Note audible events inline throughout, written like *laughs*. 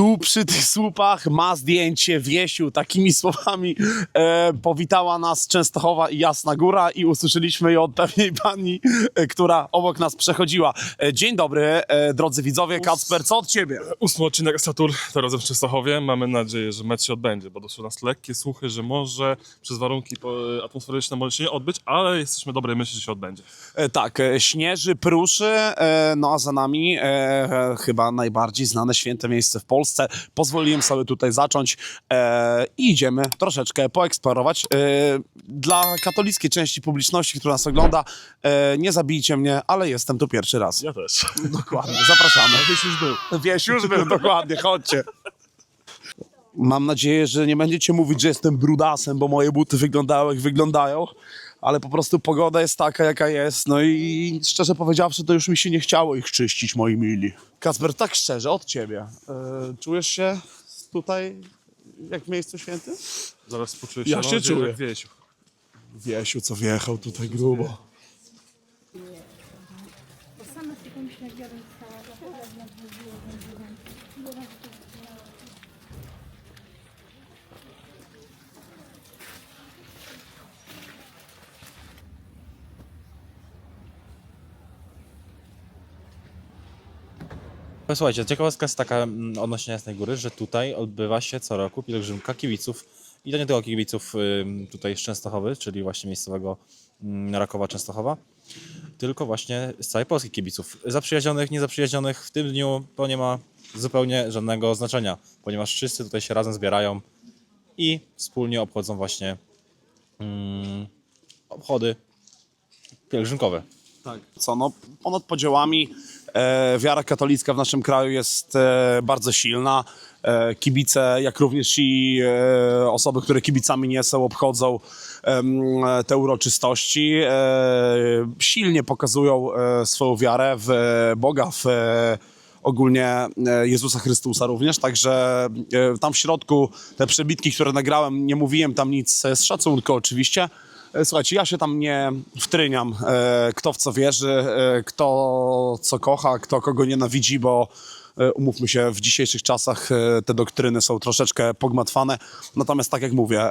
tu przy tych słupach ma zdjęcie Wiesiu. Takimi słowami e, powitała nas Częstochowa i Jasna Góra i usłyszeliśmy ją od pewnej pani, e, która obok nas przechodziła. E, dzień dobry, e, drodzy widzowie. Kacper, co od ciebie? Ósmy odcinek Satur, to razem w Częstochowie. Mamy nadzieję, że mecz się odbędzie, bo doszły nas lekkie słuchy, że może przez warunki po- atmosferyczne może się nie odbyć, ale jesteśmy dobrej myśli, że się odbędzie. E, tak, e, śnieży, pruszy, e, no a za nami e, e, chyba najbardziej znane święte miejsce w Polsce. Pozwoliłem sobie tutaj zacząć e, i idziemy troszeczkę poeksplorować. E, dla katolickiej części publiczności, która nas ogląda, e, nie zabijcie mnie, ale jestem tu pierwszy raz. Ja też. Dokładnie, zapraszamy. Wiesz, już był. Wiesz, już *laughs* był, dokładnie, chodźcie. Mam nadzieję, że nie będziecie mówić, że jestem brudasem, bo moje buty wyglądały jak wyglądają, ale po prostu pogoda jest taka, jaka jest. No i szczerze powiedziawszy, to już mi się nie chciało ich czyścić, moi mili. Kasper, tak szczerze, od ciebie. E, czujesz się tutaj jak w miejscu świętym? Zaraz poczuję Ja na się czuję. Wiesiu. Wiesiu, co wjechał tutaj grubo. Bo sama z taką śledziorą stała, to teraz na dwóch wędrówek. Ile razy to zrobiłam? Słuchajcie, ciekawostka jest taka mm, odnośnie Jasnej Góry, że tutaj odbywa się co roku pielgrzymka kibiców i to nie tylko kibiców tutaj z Częstochowy, czyli właśnie miejscowego mm, Rakowa Częstochowa, tylko właśnie z całej Polski kibiców. Zaprzyjaźnionych, niezaprzyjaźnionych w tym dniu to nie ma zupełnie żadnego znaczenia, ponieważ wszyscy tutaj się razem zbierają i wspólnie obchodzą właśnie mm, obchody pielgrzymkowe. Tak. Co, no, ponad podziałami e, wiara katolicka w naszym kraju jest e, bardzo silna. E, kibice, jak również i e, osoby, które kibicami nie są, obchodzą te uroczystości. E, silnie pokazują e, swoją wiarę w Boga, w e, ogólnie e, Jezusa Chrystusa również, także e, tam w środku te przebitki, które nagrałem, nie mówiłem tam nic e, z szacunku oczywiście. E, Słuchajcie, ja się tam nie wtryniam, e, kto w co wierzy, e, kto co kocha, kto kogo nienawidzi, bo umówmy się, w dzisiejszych czasach te doktryny są troszeczkę pogmatwane. Natomiast tak jak mówię,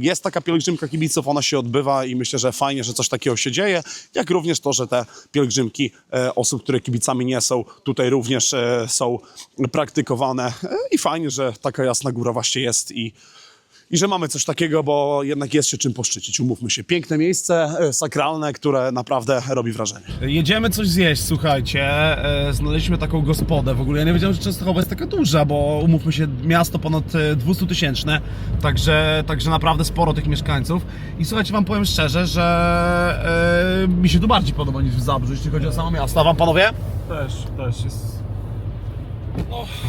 jest taka pielgrzymka kibiców, ona się odbywa i myślę, że fajnie, że coś takiego się dzieje, jak również to, że te pielgrzymki osób, które kibicami nie są, tutaj również są praktykowane i fajnie, że taka jasna góra właśnie jest i i że mamy coś takiego, bo jednak jest się czym poszczycić, umówmy się. Piękne miejsce, e, sakralne, które naprawdę robi wrażenie. Jedziemy coś zjeść, słuchajcie. E, znaleźliśmy taką gospodę. W ogóle ja nie wiedziałem, że Częstochowa jest taka duża, bo umówmy się, miasto ponad e, 200 tysięczne, także, także naprawdę sporo tych mieszkańców. I słuchajcie, wam powiem szczerze, że e, mi się tu bardziej podoba niż w Zabrzu, jeśli chodzi o samo miasto. A wam panowie? Też, też jest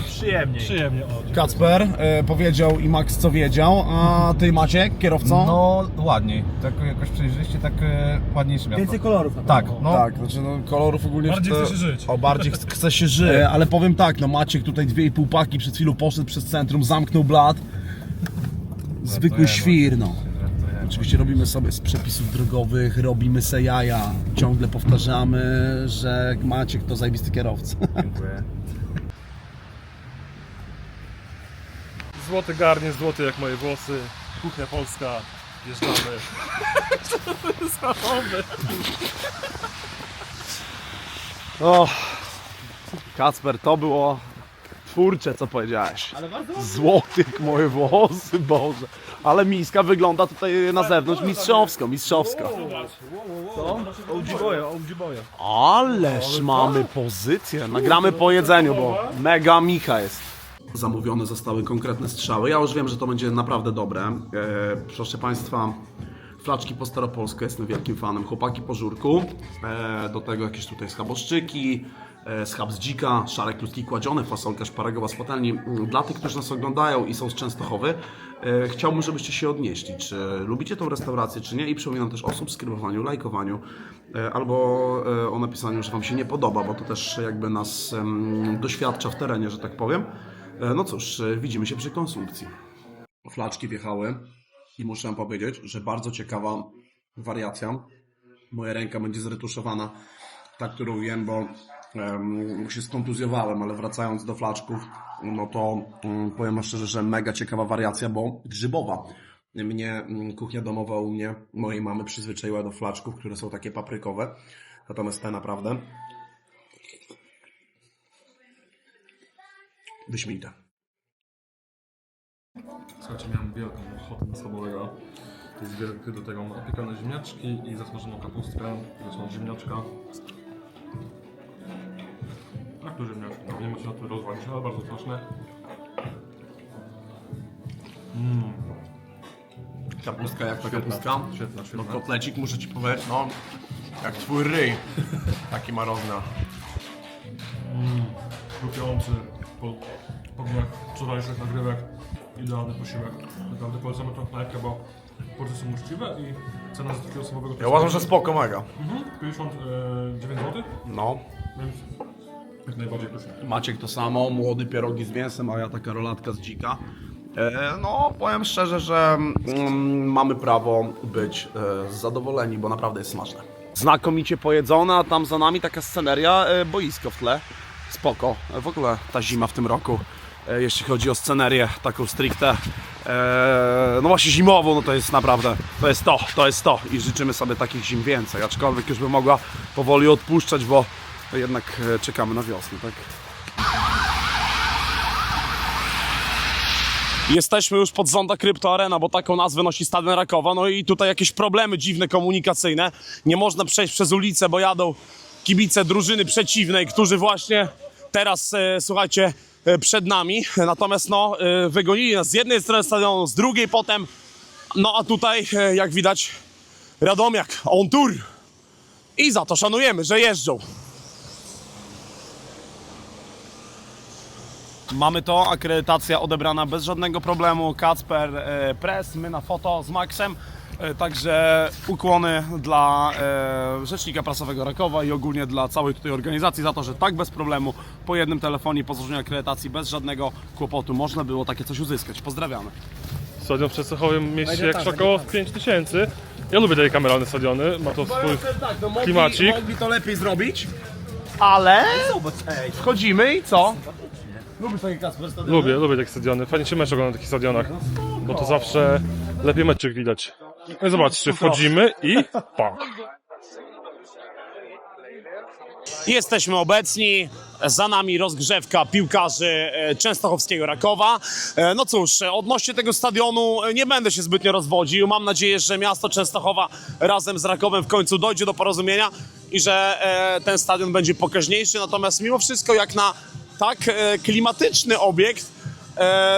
Przyjemniej. przyjemnie. O, Kacper e, powiedział i Max co wiedział, a ty Maciek, kierowcą? No ładniej, tak jakoś przejrzyście, tak e, ładniejsze miasto. Więcej kolorów. Tak, no. Tak, znaczy no, kolorów ogólnie Bardziej chce się żyć. O, bardziej ch- chce się żyć. *laughs* E, ale powiem tak, no Maciek tutaj dwie i pół paki przed chwilą poszedł przez centrum, zamknął blat. Zwykły świr, no. Oczywiście robimy sobie z przepisów drogowych, robimy se jaja. Ciągle powtarzamy, że Maciek to zajebisty kierowca. Dziękuję. *laughs* Złoty garniec, złoty jak moje włosy. Kuchnia polska. Wjeżdżamy. *laughs* Samochody. O, Kacper, to było twórcze, co powiedziałeś. Ale bardzo Złoty jak moje włosy, Boże. Ale miska wygląda tutaj na zewnątrz mistrzowsko, mistrzowsko. Ależ mamy pozycję. Nagramy po jedzeniu, bo mega micha jest. Zamówione zostały konkretne strzały. Ja już wiem, że to będzie naprawdę dobre. E, proszę Państwa, flaczki po staropolsku, jestem wielkim fanem. Chłopaki po żurku. E, do tego jakieś tutaj schaboszczyki, e, schab z dzika, szarek ludzki kładziony, fasolka szparagowa z patelni. Mm, Dla tych, którzy nas oglądają i są z Częstochowy, e, chciałbym, żebyście się odnieśli. Czy lubicie tą restaurację, czy nie? I przypominam też o subskrybowaniu, lajkowaniu e, albo e, o napisaniu, że Wam się nie podoba, bo to też jakby nas doświadcza w terenie, że tak powiem. E, No cóż, e, widzimy się przy konsumpcji. Flaczki wjechały i muszę powiedzieć, że bardzo ciekawa wariacja. Moja ręka będzie zretuszowana, ta, którą jem, bo em, się skontuzjowałem, ale wracając do flaczków, no to mm, powiem szczerze, że mega ciekawa wariacja, bo grzybowa. Mnie mm, kuchnia domowa u mnie, mojej mamy przyzwyczaiła do flaczków, które są takie paprykowe. Natomiast te naprawdę wyśmienite. Słuchajcie, miałem wielką ochotę na schabonego. To jest wielkie do tego opiekane ziemniaczki i zasmażoną kapustkę, zresztą ziemniaczka. Jak to ziemniaczki? No, nie muszę na to rozwalić, ale bardzo smaczne. Kapustka jak ta Świetna, kapustka. świetna, No świetna. kotlecik muszę ci powiedzieć, no jak twój ryj. Taki ma rozmiar. Chrupiący po, po dniach wczorajszych nagrywek. Idealny posiłek. Naprawdę polecamy tą knajpkę, bo porcje są uczciwe i cena za takiego osobowego Ja uważam, że spoko mega. Mhm, 59 zł, No. więc jak najbardziej pyszne. Maciek to samo, młody pierogi z mięsem, a ja taka rolatka z dzika. E, no, powiem szczerze, że mm, mamy prawo być e, zadowoleni, bo naprawdę jest smaczne. Znakomicie pojedzone, a tam za nami taka sceneria, e, boisko w tle. Spoko. W ogóle ta zima w tym roku, e, jeśli chodzi o scenerię taką stricte, e, no właśnie zimową, no to jest naprawdę, to jest to, to jest to i życzymy sobie takich zim więcej, aczkolwiek już by mogła powoli odpuszczać, bo jednak e, czekamy na wiosnę, tak? Jesteśmy już pod Zonda Krypto Arena, bo taką nazwę nosi Stadion Rakowa. No i tutaj jakieś problemy dziwne komunikacyjne. Nie można przejść przez ulicę, bo jadą kibice drużyny przeciwnej, którzy właśnie teraz, e, słuchajcie, e, przed nami. Natomiast no, e, wygonili nas z jednej strony stadionu, z drugiej potem. No a tutaj, jak widać, Radomiak, on tour. I za to szanujemy, że jeżdżą. Mamy to, akredytacja odebrana bez żadnego problemu. Kacper, e, press, my na foto z Maxem. E, Także ukłony dla e, rzecznika prasowego Rakowa i ogólnie dla całej tutaj organizacji za to, że tak bez problemu po jednym telefonie po złożeniu akredytacji bez żadnego kłopotu można było takie coś uzyskać. Pozdrawiamy. Stadion w Częstochowie mieści jak około 5 tysięcy. Ja lubię takie kameralne stadiony, ma to swój... tak, no mogli, Klimacik. mogli to lepiej zrobić, ale wchodzimy i co? Lubisz takie Kacper stadiony? Lubię, lubię takie stadiony. Fajnie się mecz ogląda na takich stadionach, bo to zawsze lepiej meczyk widać. No i zobaczcie, wchodzimy i pa. Jesteśmy obecni, za nami rozgrzewka piłkarzy e, Częstochowskiego Rakowa. E, No cóż, e, odnośnie tego stadionu e, nie będę się zbytnio rozwodził. Mam nadzieję, że miasto Częstochowa razem z Rakowem w końcu dojdzie do porozumienia i że e, ten stadion będzie pokaźniejszy. Natomiast mimo wszystko jak na tak e, klimatyczny obiekt, e,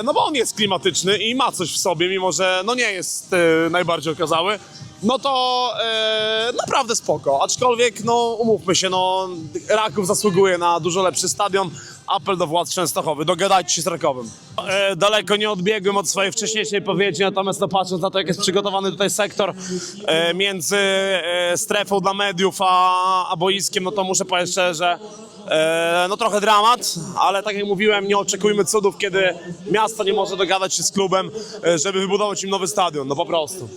no bo on jest klimatyczny i ma coś w sobie, mimo że no nie jest e, najbardziej okazały, no to e, naprawdę spoko. Aczkolwiek, no umówmy się, no Raków zasługuje na dużo lepszy stadion. Apel do władz Częstochowy, dogadajcie się z Rakowem. E, daleko nie odbiegłem od swojej wcześniejszej powiedzi, natomiast no, patrząc na to, jak jest przygotowany tutaj sektor e, między e, strefą dla mediów a, a boiskiem, no to muszę powiedzieć szczerze, e, no trochę dramat, ale tak jak mówiłem, nie oczekujmy cudów, kiedy miasto nie może dogadać się z klubem, e, żeby wybudować im nowy stadion, no po prostu.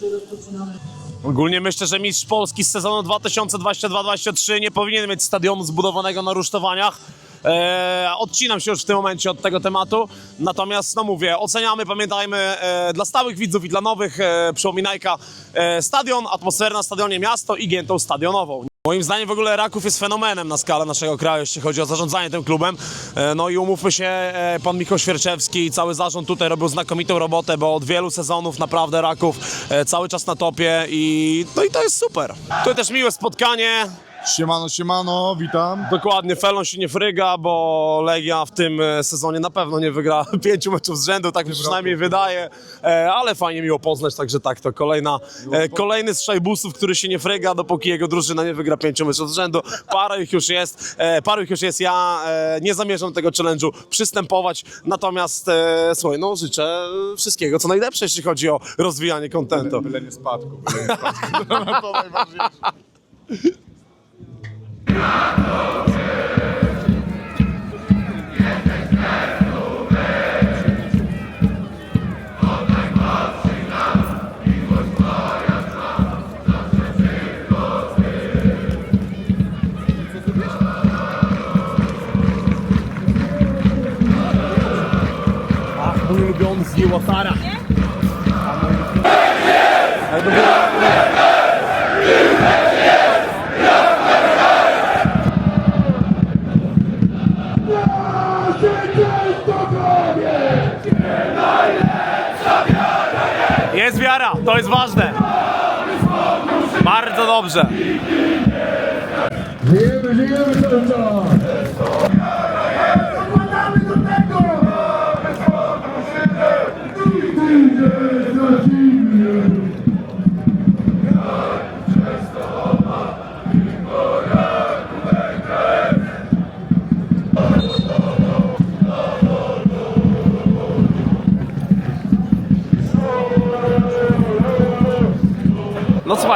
Ogólnie myślę, że mistrz Polski z sezonu 2022-2023 nie powinien mieć stadionu zbudowanego na rusztowaniach. E, odcinam się już w tym momencie od tego tematu. Natomiast, no mówię, oceniamy, pamiętajmy, e, dla stałych widzów i dla nowych, e, przypominajka, stadion, atmosfera na stadionie miasto i giętą stadionową. Moim zdaniem w ogóle Raków jest fenomenem na skalę naszego kraju, jeśli chodzi o zarządzanie tym klubem. No i umówmy się, pan Michał Świerczewski i cały zarząd tutaj robił znakomitą robotę, bo od wielu sezonów naprawdę Raków cały czas na topie i no i to jest super. To też miłe spotkanie. Siemano, siemano, witam. Dokładnie, Felon się nie fryga, bo Legia w tym e, sezonie na pewno nie wygra *laughs* pięciu meczów z rzędu, tak mi się przynajmniej wydaje, e, ale fajnie miło poznać, także tak, to kolejna, e, kolejny z szajbusów, który się nie fryga, dopóki jego drużyna nie wygra pięciu meczów z rzędu. Parę ich już jest, paru ich już jest, ja nie zamierzam tego challenge'u przystępować, natomiast słuchaj, no życzę wszystkiego, co najlepsze, jeśli chodzi o rozwijanie kontentu. Byle nie spadku, byle nie spadku. *laughs* to najważniejsze. Not okay.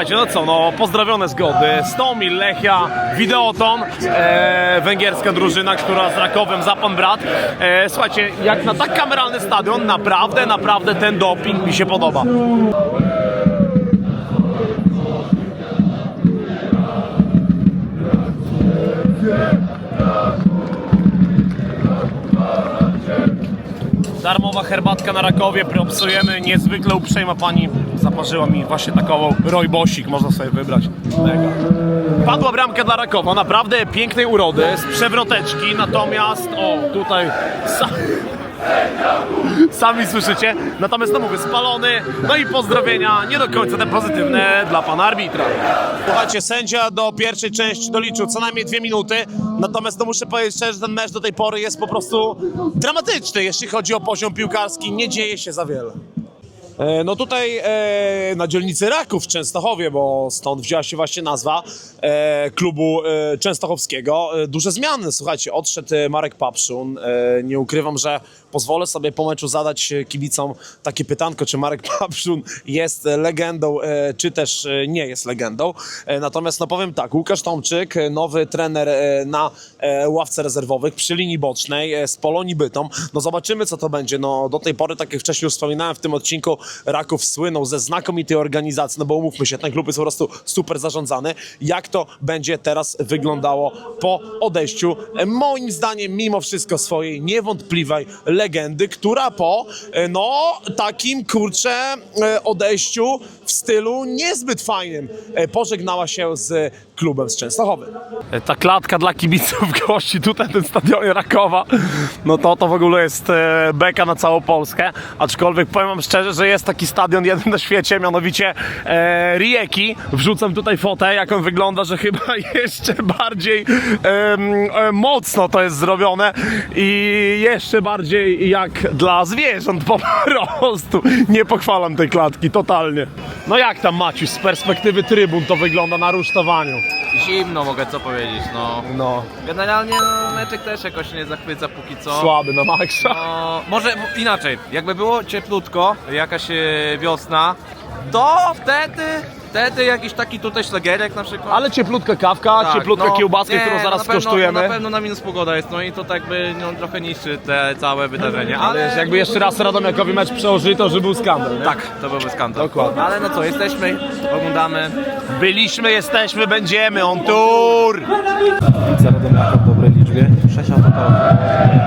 Słuchajcie, no co, no pozdrowione zgody. Stomil, Lechia, Videoton, e, węgierska drużyna, która z Rakowem za pan brat. E, słuchajcie, jak na tak kameralny stadion, naprawdę, naprawdę ten doping mi się podoba. Herbatka na Rakowie, propsujemy, niezwykle uprzejma pani zaparzyła mi właśnie taką rojbosik, można sobie wybrać. Padła bramka dla Rakowa, naprawdę pięknej urody, z przewroteczki, natomiast, o, tutaj... *laughs* Sa... Sami słyszycie, natomiast no mówię, spalony, no i pozdrowienia nie do końca te pozytywne dla pana arbitra. Słuchajcie, sędzia do pierwszej części doliczył co najmniej dwie minuty, natomiast no muszę powiedzieć szczerze, że ten mecz do tej pory jest po prostu dramatyczny, jeśli chodzi o poziom piłkarski, nie dzieje się za wiele. E, No tutaj e, na dzielnicy Raków w Częstochowie, bo stąd wzięła się właśnie nazwa e, klubu e, częstochowskiego. E, duże zmiany, słuchajcie, odszedł e, Marek Papszun. E, nie ukrywam, że pozwolę sobie po meczu zadać kibicom takie pytanko, czy Marek *laughs* Papszun jest legendą, e, czy też e, nie jest legendą. E, natomiast no powiem tak, Łukasz Tomczyk, nowy trener na ławce rezerwowych przy linii bocznej z Polonii Bytom. No zobaczymy, co to będzie. No do tej pory, tak jak wcześniej wspominałem w tym odcinku, Raków słynął ze znakomitej organizacji, no bo umówmy się, ten klub jest po prostu super zarządzany. Jak to będzie teraz wyglądało po odejściu, moim zdaniem, mimo wszystko swojej niewątpliwej legendy, która po, e, no, takim, kurczę, e, odejściu w stylu niezbyt fajnym e, pożegnała się z klubem z Częstochowy. Ta klatka dla kibiców *laughs* gości tutaj tym stadionie Rakowa, no to to w ogóle jest e, beka na całą Polskę, aczkolwiek powiem wam szczerze, że jest taki stadion jeden na świecie, mianowicie e, Rijeki. Wrzucam tutaj fotę, jak on wygląda, że chyba *laughs* jeszcze bardziej e, mocno to jest zrobione i jeszcze bardziej jak dla zwierząt po prostu. Nie pochwalam tej klatki, totalnie. No jak tam Maciuś, z perspektywy trybun to wygląda na rusztowaniu? Zimno mogę co powiedzieć, no. No, Generalnie no, meczek też jakoś nie zachwyca póki co. słaby na maksa. No, może inaczej, jakby było cieplutko, jakaś e, wiosna, to wtedy, wtedy jakiś taki tutaj szlagierek na przykład. Ale cieplutka kawka, Tak, cieplutka no, kiełbaska, nie, którą zaraz na pewno, skosztujemy. Na pewno na minus pogoda jest, no i to tak by no, trochę niszczy te całe wydarzenie, ale... Ale jakby jeszcze raz Radomiakowi mecz przełożyli, to żeby był skandal, nie? Tak, to byłby skandal. Dokładnie. Ale no co, jesteśmy, oglądamy. Byliśmy, jesteśmy, będziemy, on tour! Za Radomiaka w dobrej liczbie. 6 autokarów,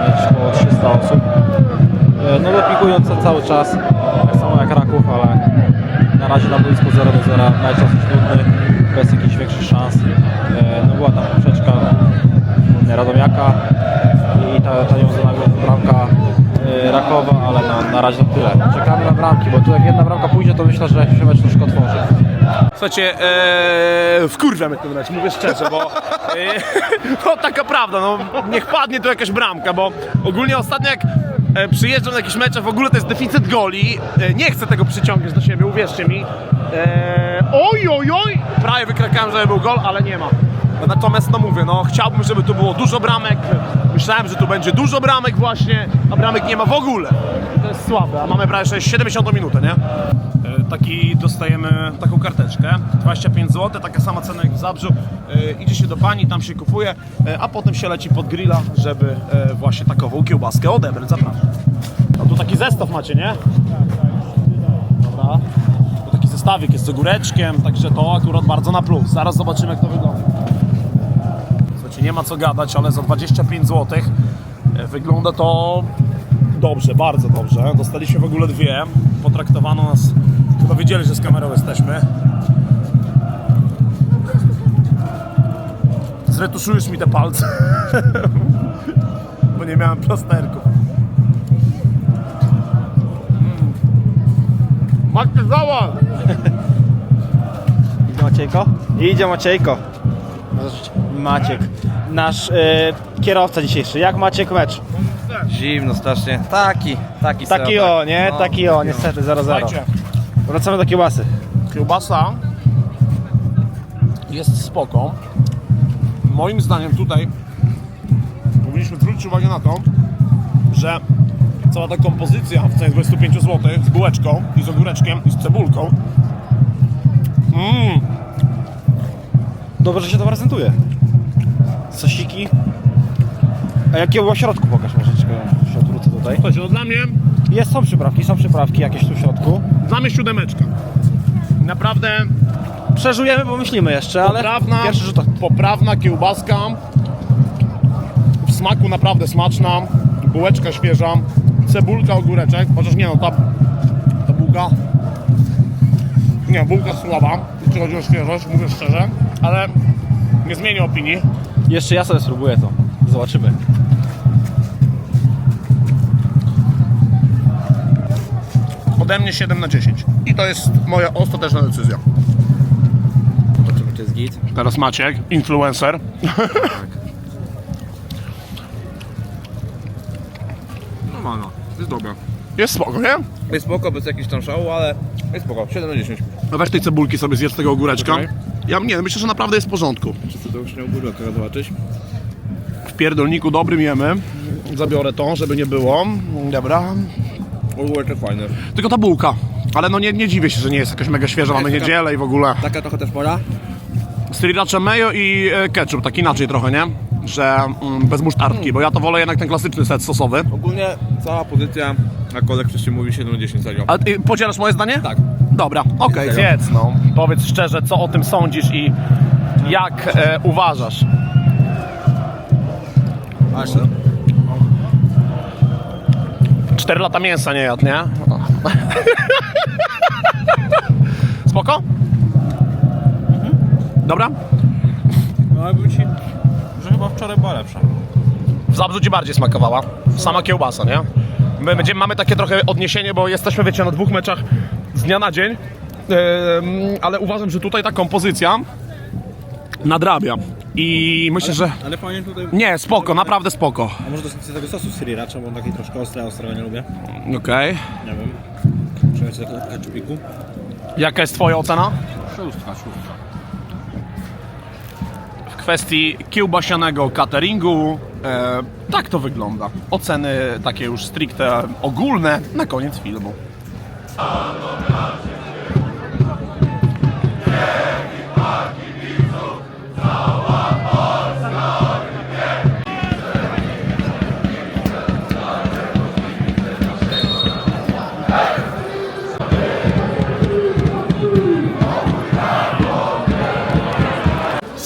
mieć około 300 osób. E, No dopingując ca- cały czas, na boisku 0 do 0, mecz dosyć nudny, bez jakichś większych szans. E, No była tam poprzeczka Radomiaka i ta, ta nieuznana bramka e, Rakowa, ale na, na razie tyle. Czekamy na bramki, bo tu jak jedna bramka pójdzie, to myślę, że się mecz troszkę otworzy. Słuchajcie, ee, wkurwia mnie ten mecz, mówię szczerze, bo e, *laughs* taka prawda, no niech padnie tu jakaś bramka, bo ogólnie ostatnio jak przyjeżdżam na jakieś mecze, w ogóle to jest deficyt goli, e, nie chcę tego przyciągać do siebie, uwierzcie mi. E, oj, oj, oj, prawie wykrakałem, żeby był gol, ale nie ma. Natomiast no mówię, no chciałbym, żeby tu było dużo bramek, myślałem, że tu będzie dużo bramek właśnie, a bramek nie ma w ogóle. To jest słabe, a mamy prawie 70 minutę, nie? E, taki dostajemy taką karteczkę. 25 zł, taka sama cena jak w Zabrzu. E, idzie się do pani, tam się kupuje e, a potem się leci pod grilla, żeby właśnie takową kiełbaskę odebrać, zapraszam. A tu taki zestaw macie, nie? Dobra. Tu taki zestawik jest z ogóreczkiem, także to akurat bardzo na plus. Zaraz zobaczymy jak to wygląda Słuchajcie, nie ma co gadać, ale za 25 zł wygląda to Dobrze, bardzo dobrze. Dostaliśmy w ogóle dwie. Potraktowano nas, chyba wiedzieli, że z kamerą jesteśmy. Zretuszujesz mi te palce, *laughs* bo nie miałem plasterków. Macie zała! *laughs* Idzie Maciejko? Idzie Maciejko. Maciek, nasz e, kierowca dzisiejszy. Jak Maciek mecz? Zimno strasznie. Taki, taki Taki o, nie? No, Taki o, niestety 0-0. Słuchajcie, Wracamy do kiełbasy. kiełbasa jest spoko. Moim zdaniem tutaj powinniśmy zwrócić uwagę na to, że cała ta kompozycja w cenie 25 zł z bułeczką i z ogóreczkiem i z cebulką mmm, Dobrze, że się to prezentuje. Sosiki. A jakie było w środku? Pokaż czekaj, się odwrócę tutaj. Słuchajcie, no dla mnie, Jest, są przyprawki, są przyprawki jakieś tu w środku. dla mnie siódemeczka. Naprawdę Przeżujemy, bo myślimy jeszcze, ale poprawna, pierwszy rzut oka. poprawna kiełbaska. W smaku naprawdę smaczna. Bułeczka świeża. Cebulka, ogóreczek. Chociaż nie no, ta, ta bułka... Nie, bułka słaba, jeśli chodzi o świeżość, mówię szczerze. Ale nie zmienię opinii. Jeszcze ja sobie spróbuję to. Zobaczymy. Ode mnie 7 na 10. I to jest moja ostateczna decyzja. Zobaczymy, czy jest git. Teraz Maciek, influencer. Normalno, jest dobra. Jest spoko, nie? Jest spoko, bez jakichś tam szału, ale jest spoko. 7 na 10. No Weź tej cebulki sobie zjedz tego ogóreczka. Ja nie, myślę, że naprawdę jest w porządku. Czy to już nie ogórę teraz zobaczyć? W pierdolniku dobrym jemy. Zabiorę to, żeby nie było. Dobra. Ogóreczek fajny. Tylko ta bułka. Ale no nie, nie dziwię się, że nie jest jakaś mega świeża, mamy taka- niedzielę i w ogóle. Taka trochę też pora? Sriracha mayo i e, ketchup, tak inaczej trochę, nie? Że mm, bez musztardki, bo ja to wolę jednak ten klasyczny set sosowy. Ogólnie cała pozycja, na kolek się mówi 7 na 10 serio. A ty podzielasz moje zdanie? Tak. Dobra, okej, zjedz no. Powiedz szczerze, co o tym sądzisz i jak e, uważasz? Aż no. 4 lata mięsa nie jadł, nie? *laughs* Spoko? Dobra? No ale ci, że chyba wczoraj była lepsza. W Zabrzu ci bardziej smakowała. Sama kiełbasa, nie? My będziemy, mamy takie trochę odniesienie, bo jesteśmy, wiecie, na dwóch meczach z dnia na dzień. Ale uważam, że tutaj ta kompozycja nadrabia. I myślę, że... Ale fajnie tutaj... Nie, spoko, naprawdę spoko. A może dosyć tego sosu sriracha, bo on taki troszkę ostry, a ostrego nie lubię. Okej. Nie wiem. Przejdź tego ketchupiku. Jaka jest twoja ocena? Szóstka, szóstka. W kwestii kiełbasianego cateringu, e, tak to wygląda. Oceny takie już stricte ogólne na koniec filmu. Z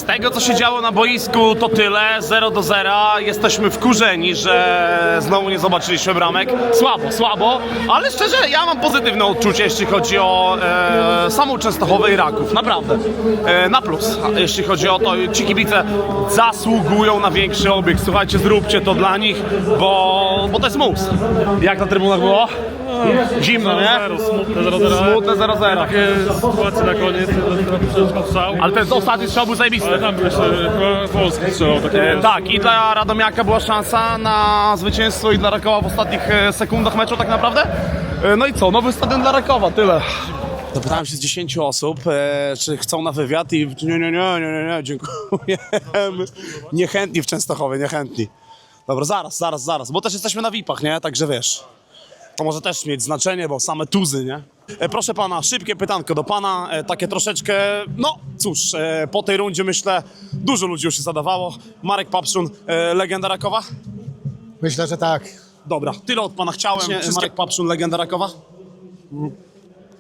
tego, co się działo na boisku, to tyle. 0 do 0. Jesteśmy wkurzeni, że znowu nie zobaczyliśmy bramek. Słabo, słabo, ale szczerze, ja mam pozytywne odczucie, jeśli chodzi o e, samą Częstochowę i Raków. Naprawdę. E, na plus, jeśli chodzi o to. Ci kibice zasługują na większy obieg. Słuchajcie, zróbcie to dla nich, bo, bo to jest mus. Jak na trybunach było? Zimno, nie? Smutne 0-0. Smutne 0-0. Takie sytuacje na koniec, strzał. Ale ten ostatni strzał był zajebisty. Ale tam jeszcze chyba Polski strzelał takie. E, tak, i dla Radomiaka była szansa na zwycięstwo i dla Rakowa w ostatnich e, sekundach meczu tak naprawdę. E, no i co, nowy stadion dla Rakowa, tyle. Zapytałem się z 10 osób, e, czy chcą na wywiad i nie, nie, nie, nie, nie, nie, dziękujemy. Niechętni w Częstochowie, niechętni. Dobra, zaraz, zaraz, zaraz, bo też jesteśmy na VIP-ach, nie? Także wiesz, to może też mieć znaczenie, bo same tuzy, nie? E, proszę pana, szybkie pytanko do pana, e, takie troszeczkę, no cóż, e, po tej rundzie myślę, dużo ludzi już się zadawało. Marek Papszun, e, legenda Rakowa? Myślę, że tak. Dobra, tyle od pana chciałem. Marek Papszun, legenda Rakowa?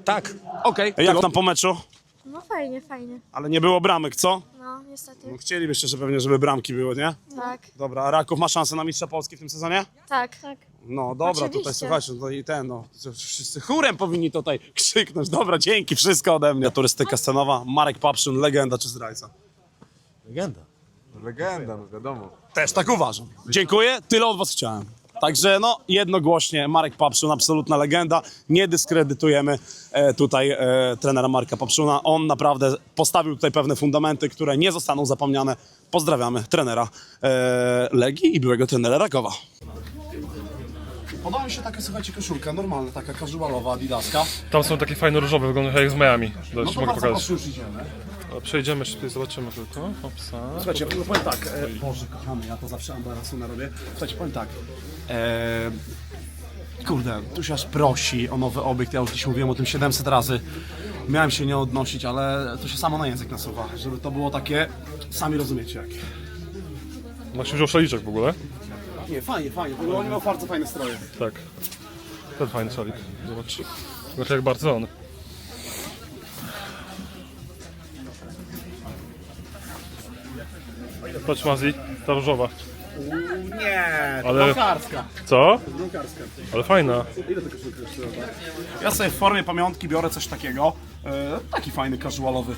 Tak. Okej. Jak tam po meczu? No fajnie, fajnie. Ale nie było bramek, co? No, niestety. No, chcielibyście, że pewnie, żeby bramki były, nie? Tak. Dobra, a Raków ma szansę na mistrza Polski w tym sezonie? Tak. Tak. No dobra, tutaj Oczywiście. słuchajcie, no i ten, no, wszyscy chórem powinni tutaj krzyknąć. Dobra, dzięki, wszystko ode mnie. Turystyka scenowa, Marek Papszyn, legenda czy zdrajca? Legenda. Legenda, no wiadomo. Też tak uważam. Dziękuję, tyle od was chciałem. Także no, jednogłośnie Marek Papszun, absolutna legenda. Nie dyskredytujemy e, tutaj e, trenera Marka Papszuna. On naprawdę postawił tutaj pewne fundamenty, które nie zostaną zapomniane. Pozdrawiamy trenera e, Legii i byłego trenera Rakowa. Podoba mi się taka, słuchajcie, koszulka, normalna, taka casualowa, adidaska. Tam są takie fajne różowe, wyglądają jak z Miami. No to mogę bardzo pokazać. proszę, już idziemy. A Przejdziemy szybciej, zobaczymy tylko. Opsa. Słuchajcie, ja powiem tak, e, Boże kochany, ja to zawsze ambarasuna robię. Słuchajcie, powiem tak, e, kurde, tu się aż prosi o nowy obiekt, ja już dziś mówiłem o tym 700 razy. Miałem się nie odnosić, ale to się samo na język nasuwa, żeby to było takie, sami rozumiecie jakie. Masz już szaliczek w ogóle? Nie, fajnie, fajnie, w ogóle oni mają bardzo fajne stroje. Tak. Ten fajny szalik. Zobacz. Zobacz jak Barcelony. Patrz Mazi, ta różowa. Nie, Ale- brokarska, Co? brokarska. Ale fajna. Ile to kosztuje? Ja sobie w formie pamiątki biorę coś takiego. E, taki fajny, casualowy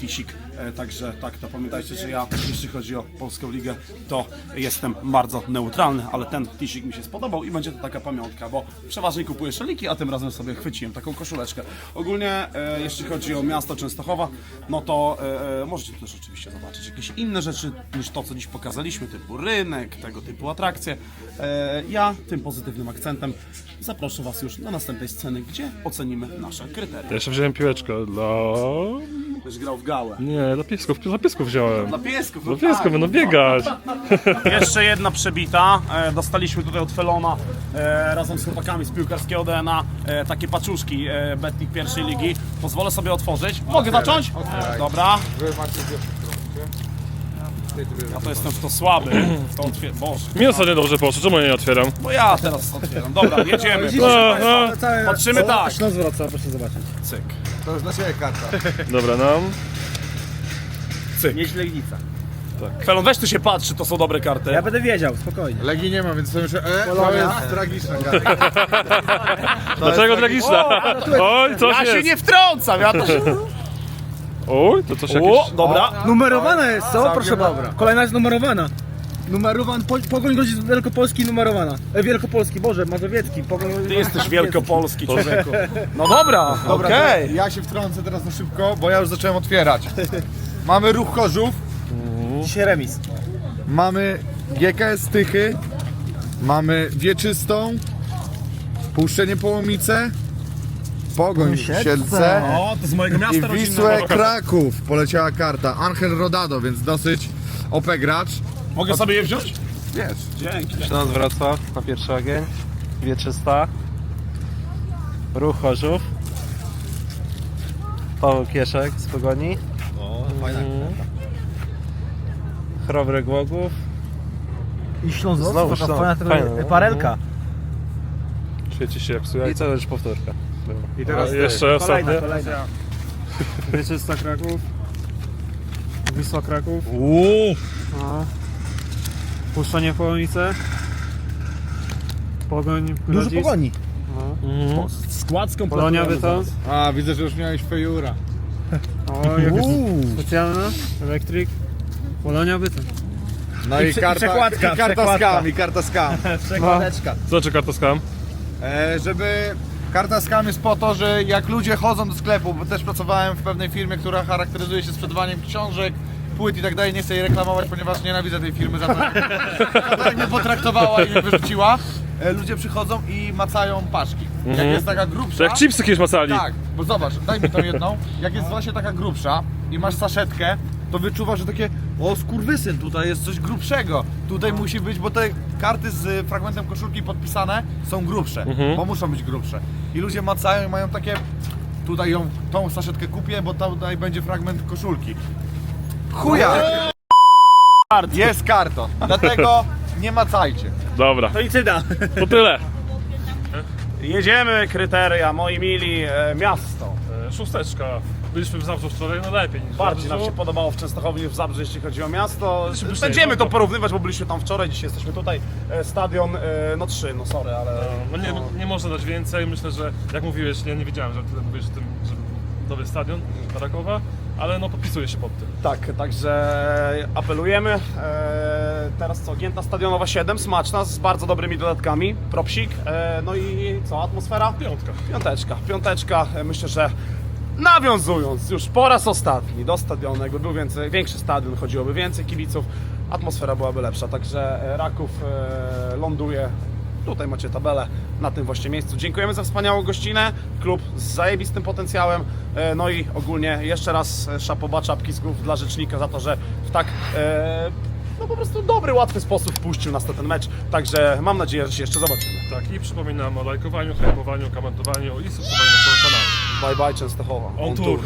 tisik. E, także tak, to pamiętajcie, że ja, jeśli chodzi o Polską Ligę, to jestem bardzo neutralny, ale ten tisik mi się spodobał i będzie to taka pamiątka, bo przeważnie kupuję szaliki, a tym razem sobie chwyciłem taką koszuleczkę. Ogólnie, e, jeśli chodzi o miasto Częstochowa, no to e, e, możecie też oczywiście zobaczyć jakieś inne rzeczy niż to, co dziś pokazaliśmy, typu rynek, tego typu atrakcje. E, ja tym pozytywnym akcentem zaproszę Was już na następnej sceny, gdzie ocenimy nasze kryteria. Ja jeszcze wziąłem piłeczkę dla... Będziesz grał w gałę. Nie, dla piesków. Dla piesków wziąłem. Dla piesków, Dla piesków będą biegać. *laughs* Jeszcze jedna przebita. E, dostaliśmy tutaj od Felona e, razem z chłopakami z piłkarskiego DNA e, takie paczuszki e, Betnik pierwszej ligi. Pozwolę sobie otworzyć. Mogę zacząć? Dobra. Wy macie dwie Ja to jestem w to słaby. W to otwier- Boże. Mi ostatnio dobrze poszło, czemu ja nie otwieram? Bo ja teraz otwieram. Dobra, jedziemy. No, no. Patrzymy tak. Proszę zobaczyć. Cyk. To jest dla ciebie karta. Dobra, nam. Mieć Legnica. Felon, weź tu się patrzy, to są dobre karty. Ja będę wiedział, spokojnie. Legii nie ma, więc to już... E, to jest tragiczna karta. Dlaczego tragiczna? Oj, coś Ja się jest. nie wtrącam, ja to się... Oj, to coś O, jakieś... dobra. Numerowana jest, co? Proszę dobra. bardzo. Kolejna jest numerowana. Numerowan, po, Pogoń Grodzic Wielkopolski numerowana. E, Wielkopolski, Boże, Mazowiecki. Pogoń Ty jesteś wielkopolski, człowieku. No dobra, Dobra, okej. to ja się wtrącę teraz na szybko, bo ja już zacząłem otwierać. *laughs* Mamy ruch Chorzów, Dzisiaj remis. mamy GKS Tychy, mamy Wieczystą, Puszczenie Połomice, Pogoń Siedlce O, to z mojego i miasta Wisłę rodzinnego. Kraków poleciała karta. Angel Rodado, więc dosyć OP gracz. Mogę sobie je wziąć? Wiesz, Dzięki. Śląsk Wrocław, papież ogień, Wieczysta, Ruch Chorzów, Paweł Kieszek z Pogoni, mm. Chrobry Głogów, I Śląsk Znowu Wrocław, Śląsk. fajna Fajne, no. parelka. Świeci się jak psuje. i to już powtórka. I teraz A ty. jeszcze Kolejna, ostatnie. kolejna. Wieczysta Kraków, Wisła Kraków, Uuu. Puszczenie Połomice, Pogoń Dużo pogoni. Składzką Polonia Bytom, A, widzę, że już miałeś fejura. o jakaś specjalna, Elektryk, Polonia Bytom. No i, prze- karta, przekładka, i karta *laughs* przekładka. skam, i karta skam. Przekładeczka. Co czy karta skam? E, żeby karta skam jest po to, że jak ludzie chodzą do sklepu, bo też pracowałem w pewnej firmie, która charakteryzuje się sprzedawaniem książek, płyt i tak dalej, nie chcę jej reklamować, ponieważ nienawidzę tej firmy za to, *laughs* za to jak mnie potraktowała i mnie wyrzuciła. E, ludzie przychodzą i macają paczki. Jak jest taka grubsza... To jak chipsy kiedyś macali. Tak, bo zobacz, daj mi tą jedną. Jak jest właśnie taka grubsza i masz saszetkę, to wyczuwasz, że takie o skurwysyn, tutaj jest coś grubszego. Tutaj musi być, bo te karty z fragmentem koszulki podpisane są grubsze, bo muszą być grubsze. I ludzie macają i mają takie tutaj ją, tą saszetkę kupię, bo tutaj będzie fragment koszulki. Chuja! Jest karton, dlatego nie macajcie. Dobra, To i cyda. to tyle. Jedziemy, kryteria, moi mili, e, miasto. E, Szósteczka. Byliśmy w Zabrzu wczoraj, no lepiej niż w Bardziej nam Zabrzu. się podobało w Częstochowie niż w Zabrze, jeśli chodzi o miasto. Bliżej, Będziemy no to to- porównywać, bo byliśmy tam wczoraj, dzisiaj jesteśmy tutaj. E, Stadion, e, no trzy, no sorry, ale... No nie, nie można dać więcej. Myślę, że jak mówiłeś, ja nie wiedziałem, że tyle mówisz o tym, że dobry stadion Rakowa, ale no podpisuję się pod tym. Tak, także apelujemy. E, teraz co, Gięta Stadionowa 7, smaczna, z bardzo dobrymi dodatkami, propsik. E, no i co, atmosfera? Piątka. Piąteczka, piąteczka. E, Myślę, że nawiązując już po raz ostatni do stadionu, jakby był więcej, większy stadion, chodziłoby więcej kibiców, atmosfera byłaby lepsza. Także e, Raków e, ląduje. Tutaj macie tabelę na tym właśnie miejscu. Dziękujemy za wspaniałą gościnę. Klub z zajebistym potencjałem. E, No i ogólnie jeszcze raz e, szapoba czapki z głów dla rzecznika za to, że w tak e, no po prostu dobry, łatwy sposób wpuścił nas na ten mecz. Także mam nadzieję, że się jeszcze zobaczymy. Tak, i przypominam o lajkowaniu, hypowaniu, komentowaniu i subskrybowaniu naszego kanału. Bye bye Częstochowa. On tour.